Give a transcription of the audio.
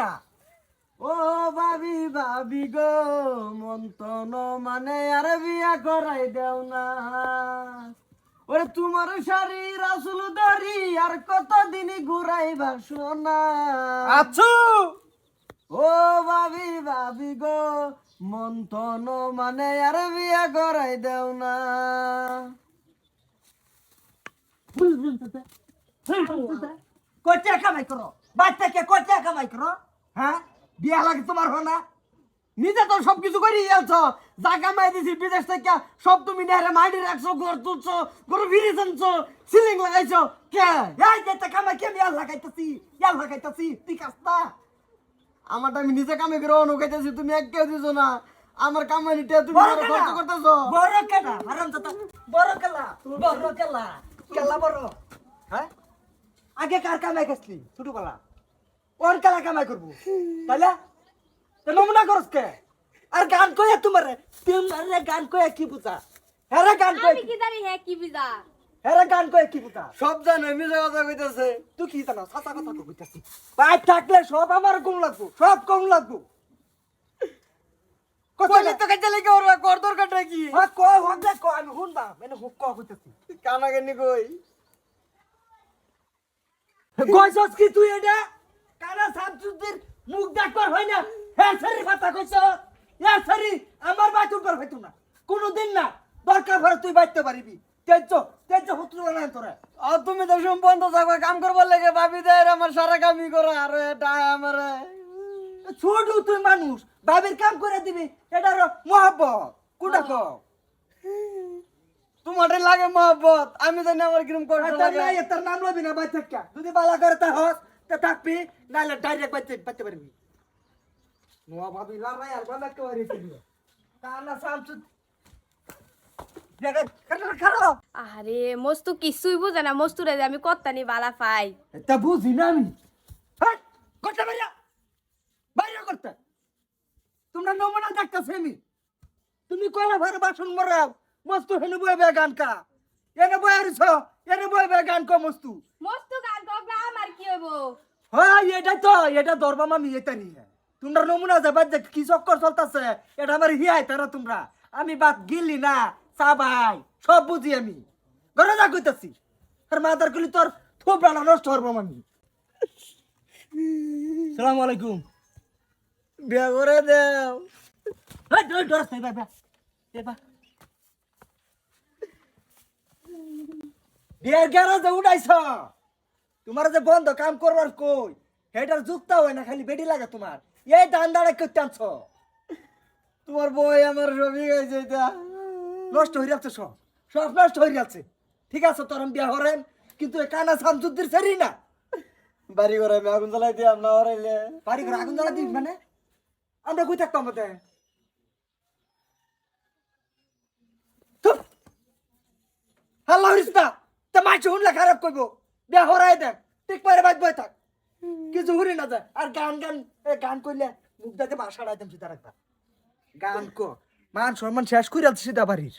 কিয়া ও ভাবি ভাবি গো মন্তন মানে আর বিয়া করাই দেও না। ওরে তোমার শাড়ি রাসুল দাড়ি আর কতদিন ঘুরাইবা সোনা। আছু ও ভাবি ভাবি গো মন্তন মানে আর বিয়া করাই দেও না। কয়টা কামাই করো বাচ্চা কে কয়টা কামাই করো। হ্যাঁ? বিয়া লাগে তোমার হো না? নিজে তো সবকিছু করে গেলছো যা কামাই দিছি বিদেশ থেকে সব তুমি নেহরে মাটি রাখছো ঘর তুলছো ঘর ভিড়ি আনছো সিলিং লাগাইছো। কে? এই কামাই কে বিয়া লাগাইতেছি? ইয়া লাগাইতেছি? তুই কাস্তা আমারটা আমি নিজে কামে করে অনুকাইতেছি তুমি এক কেউ দিছো না। আমার কামানিটা তুমি খরচ করতেছো। বড় কেলা হারাম দাদা বড় কেলা বড় কেলা কেলা বড়। হ্যাঁ? আগে কার কামাই গেছলি ছোটবেলা? ওর কেলা কামাই করব? তাহলে তো নমুনা করস কে? আর গান কয়ে তোমার তোমারে গান কয়ে কি বুঝা? হ্যাঁ গান কয়ে আমি কি জানি হ্যাঁ কি বিজা হ্যাঁ গান কয়ে কি বুঝা? সব জানে মিশে কথা কইতেছে। তুই কি জানো সাসা কথা তো কইতাছি। পাইপ থাকলে সব আমার কম লাগবো সব কম লাগবো। কত কইলি তো কাজে লেগে ওর কর দরকারটা কি? হ্যাঁ কয় হোক দে কয় আমি শুনবা মানে হুক কয় কইতাছি। কানা কেনি কই? কইছস কি তুই এটা? কারা সাবজুদ্দির মুখ ডাকবার হয় না? হ্যাঁ সারি কথা কইছ? হ্যাঁ সারি আমার বাইত উপর হইতো না। কোনোদিন না। দরকার পড়ে তুই বাইতে পারিবি। তেজ তেজ হত্র না তোরা। আর তুমি তো সম্বন্ধ থাকবে কাম করবার লাগে ভাবি দেয় আমার সারা কামই করে আর এটা আমার ছোট তুই মানুষ বাবির কাম করে দিবি এটার মহাব্বত। কোনটা কও? তোমার লাগে মহব্বত আমি জানি আমার কিরম করতে লাগে। তার নাম লবি না বাইতে যদি বালা করে তা হস তা থাকবি নাইলে ডাইরেক্ট বাইতে বাইতে পারবি। নোয়া ভাবি লড়াই আর বালা কে বাড়ি দিবি কানা সামসু আরে মস্তু কিছুই বুঝে না। মস্তুরে আমি কত্তানি বালা পাই। তা বুঝি না আমি। হ্যাঁ করতে বাইরা বাইরা করতে তোমরা নমুনা দেখতেছে আমি। তুমি ভরে বাসন মরাও। মস্তু হেনে বইবে গান কা এনে বই আরিছ এনে বইবে গান ক মস্তু। মস্তু গান আমার কি হইব? হ্যাঁ এটা তো এটা ধরবাম আমি এটা নিয়ে। তোমরা নমুনা যাবার যে কি চক্কর চলতেছে এটা আমার হিয়াই তারা তোমরা। আমি বাদ গিলি না চাবাই সব বুঝি আমি। ঘরে যা কইতাছি। আর মাদার কলি তোর থোবড়া নষ্ট করবাম আমি সালাম আলাইকুম। বিয়া করে দেও। বিয়ের গ্যারাজে উঠাইছ? তোমার যে বন্ধ কাম করবার কই? হেটার যুক্তা হয় না খালি বেডি লাগে তোমার। এই দান দাঁড়া করতে আনছ? তোমার বই আমার রবি গেছে এটা নষ্ট হয়ে যাচ্ছে সব। সব নষ্ট হয়ে যাচ্ছে। ঠিক আছে তোর আমি বিয়া হরেন কিন্তু এ কানা শামসুদ্দির সেরি না। বাড়ি করে আমি আগুন জ্বালাই দিয়াম না হরাইলে বাড়ি করে আগুন জ্বালা দিবি মানে? আমরা কই থাকতাম আমাদের হাল্লা হরিস না তা মাছ শুনলে খারাপ করব বিয়া হরাই দেখ ঠিক পারে বাদ বই থাক। কিছু হুরি না যায় আর গান গান গান করলে মুখ দাতে বাসা রাখতাম সীতা রাখবা। গান কো। মান, সম্মান শেষ করে আছে সীতা বাড়ির।